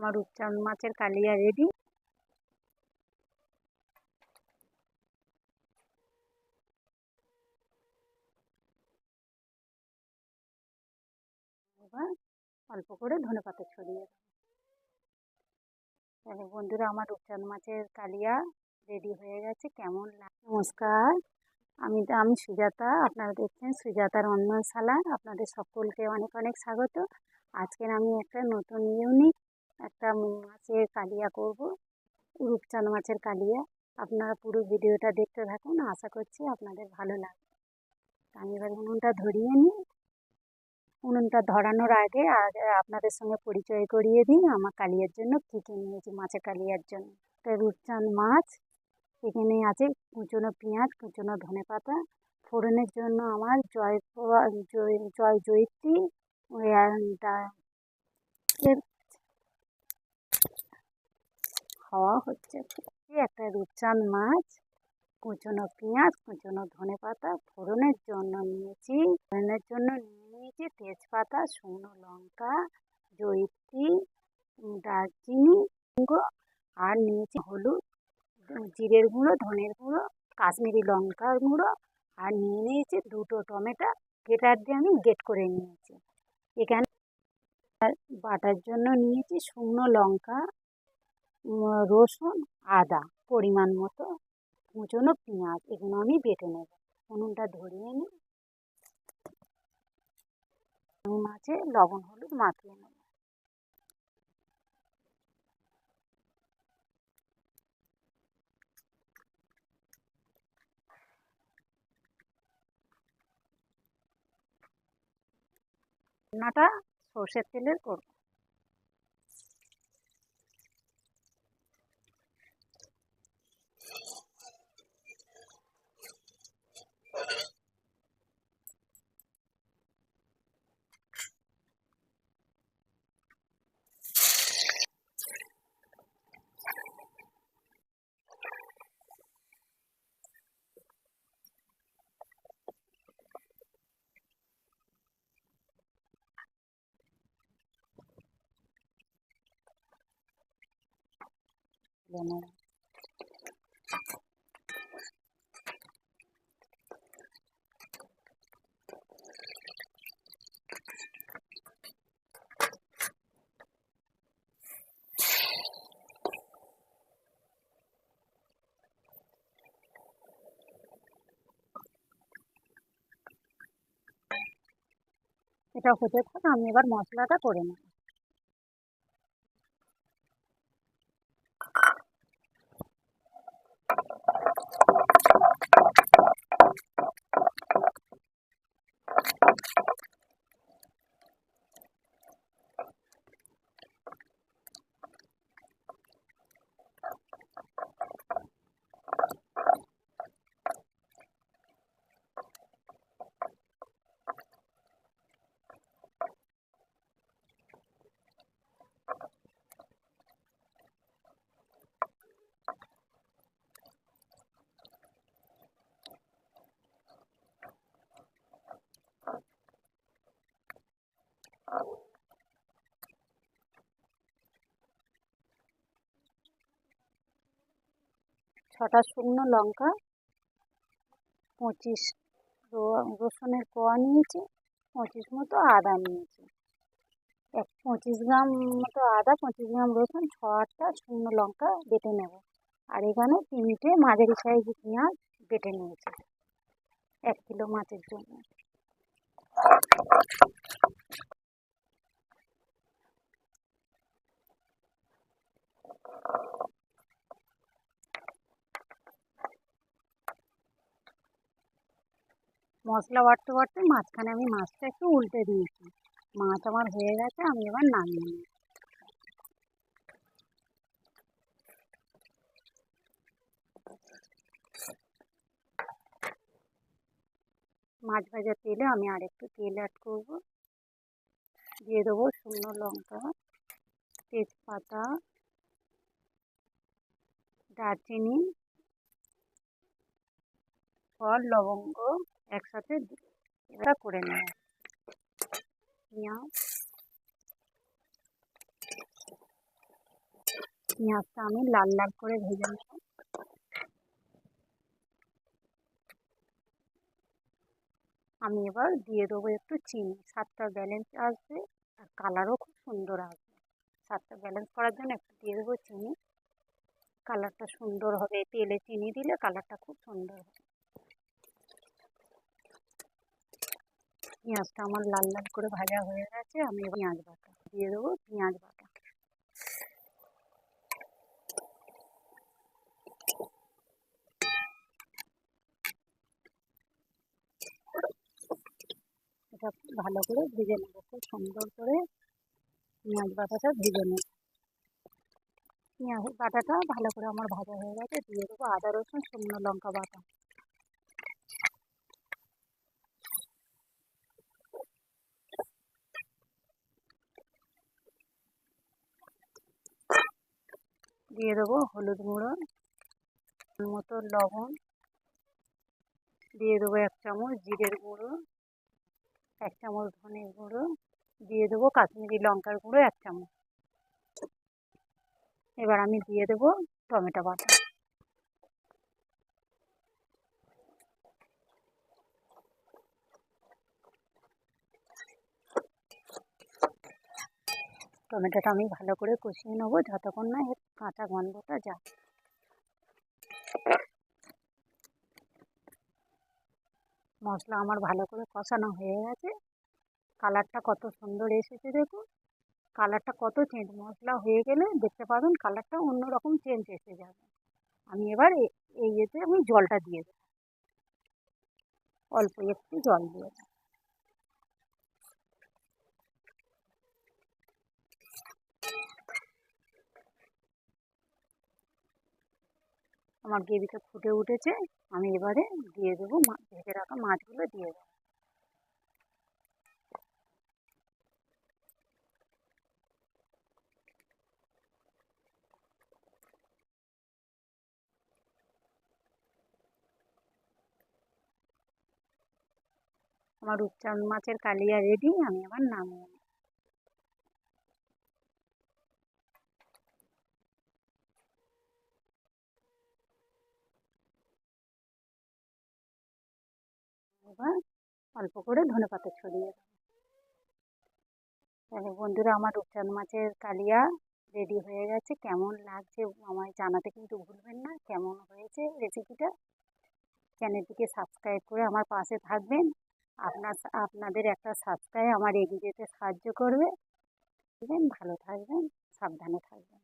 আমার রূপচাঁদ মাছের কালিয়া রেডি। এবার অল্প করে ধনে পাতা ছড়িয়ে তাহলে বন্ধুরা, আমার রূপচাঁদ মাছের কালিয়া রেডি হয়ে গেছে। কেমন লাগে নমস্কার। আমি আমি সুজাতা। আপনারা দেখছেন সুজাতার রন্ধনশালা আপনাদের সকলকে অনেক অনেক স্বাগত। আজকের আমি একটা নতুন ইউনিক একটা মাছের কালিয়া করব, রূপচাঁদ মাছের কালিয়া। আপনারা পুরো ভিডিওটা দেখতে থাকুন, আশা করছি আপনাদের ভালো লাগবে। আমি এবার উনুনটা ধরিয়ে নিই। উনুনটা ধরানোর আগে আগে আপনাদের সঙ্গে পরিচয় করিয়ে দিই, আমার কালিয়ার জন্য কী কী নিয়েছি মাছের কালিয়ার জন্য। একটা রূপচাঁদ মাছ, এখানে আছে কুচনো পেঁয়াজ, কুচনো ধনে পাতা। ফোড়নের জন্য আমার জয় জয় জয় জয়িত্রী খাওয়া হচ্ছে। একটা রূপচাঁদ মাছ, কুচনো পেঁয়াজ, কুচনো ধনে পাতা, ফোড়নের জন্য নিয়েছি। ফোড়নের জন্য নিয়ে নিয়েছি তেজপাতা, শুকনো লঙ্কা, জয়িত্রী, দারচিনি আর নিয়েছি হলুদ, জিরের গুঁড়ো, ধনের গুঁড়ো, কাশ্মীরি লঙ্কার গুঁড়ো, আর নিয়ে নিয়েছি দুটো টমেটো। গেটার দিয়ে আমি গেট করে নিয়েছি। এখানে বাটার জন্য নিয়েছি শুকনো লঙ্কা রসুন, আদা পরিমাণ মতো কুচনো পেঁয়াজ এগুলো আমি বেটে নেব। উনুনটা ধরিয়ে নিই আমি মাছে লবণ, হলুদ মাখিয়ে নেব। রান্নাটা সর্ষের তেলের করব। でね。এটা হতে থাক আমি এবার মশলাটা করে নেব। ছটা শুকনো লঙ্কা, পঁচিশ রসুনের কোয়া নিয়েছি, পঁচিশ মতো আদা নিয়েছি। এক পঁচিশ গ্রাম মতো আদা, পঁচিশ গ্রাম রসুন ছ আটটা শুকনো লঙ্কা বেটে নেব। আর এখানে তিনটে মাঝারি সাইজ পেঁয়াজ বেটে নিয়েছি, এক কিলো মাছের জন্য। মশলা বাটতে বাটতে মাঝখানে আমি মাছটা একটু উল্টে দিয়েছি। মাছ আমার হয়ে গেছে, আমি এবার নামিয়ে নিই মাছ ভাজার তেলে আমি আর একটু তেল অ্যাড করব। দিয়ে দেবো শুকনো লঙ্কা, তেজপাতা, দারচিনি, ফল, লবঙ্গ একসাথে এটা করে নেব। পেঁয়াজ। পেঁয়াজটা আমি লাল লাল করে ভেজে নেব। আমি এবার দিয়ে দেবো একটু চিনি। স্বাদটা ব্যালেন্স আসবে আর কালারও খুব সুন্দর আসবে। স্বাদটা ব্যালেন্স করার জন্য একটু দিয়ে দেবো চিনি। কালারটা সুন্দর হবে। তেলে চিনি দিলে কালারটা খুব সুন্দর হবে। পেঁয়াজটা আমার লাল লাল করে ভাজা হয়ে গেছে, আমি পেঁয়াজ বাটা। দিয়ে দেবো পেঁয়াজ বাটা। এটা ভালো করে ভেজে নেব, খুব সুন্দর করে পেঁয়াজ বাটাটা ভেজে নেব। পেঁয়াজ বাটাটা ভালো করে আমার ভাজা হয়ে গেছে, দিয়ে দেবো আদা রসুন, শুকনো লঙ্কা বাটা। দিয়ে দেবো হলুদ গুঁড়ো মতো লবণ, দিয়ে দেবো এক চামচ জিরের গুঁড়ো, এক চামচ ধনের গুঁড়ো, দিয়ে দেবো কাশ্মীরি লঙ্কার গুঁড়ো এক চামচ। এবার আমি দিয়ে দেবো টমেটো বাটা। টমেটোটা আমি ভালো করে কষিয়ে নেব, যতক্ষণ না এর কাঁচা গন্ধটা যায়। মশলা আমার ভালো করে কষানো হয়ে গেছে। কালারটা কত সুন্দর এসেছে দেখুন। কালারটা কত চেঞ্জ মশলা হয়ে গেলে দেখতে পাবেন কালারটা অন্যরকম চেঞ্জ এসে যাবে। আমি এবার এই ইয়েতে আমি জলটা দিয়ে দেবো। অল্প একটু জল দিয়ে দেবো। আমার গ্রেভিটা ফুটে উঠেছে, আমি এবারে দিয়ে দেবো ভেজে রাখা মাছগুলো দিয়ে দেবো। আমার রূপচাঁদ মাছের কালিয়া রেডি, আমি আবার নামিয়ে এবার অল্প করে ধনে পাতা ছড়িয়ে দেবো। তাহলে বন্ধুরা, আমার রূপচাঁদ মাছের কালিয়া রেডি হয়ে গেছে। কেমন লাগছে আমায় জানাতে কিন্তু ভুলবেন না। কেমন হয়েছে রেসিপিটা চ্যানেলটিকে সাবস্ক্রাইব করে আমার পাশে থাকবেন। আপনার আপনাদের একটা সাবস্ক্রাইব আমার এগিয়ে যেতে সাহায্য করবে। ভালো থাকবেন, সাবধানে থাকবেন।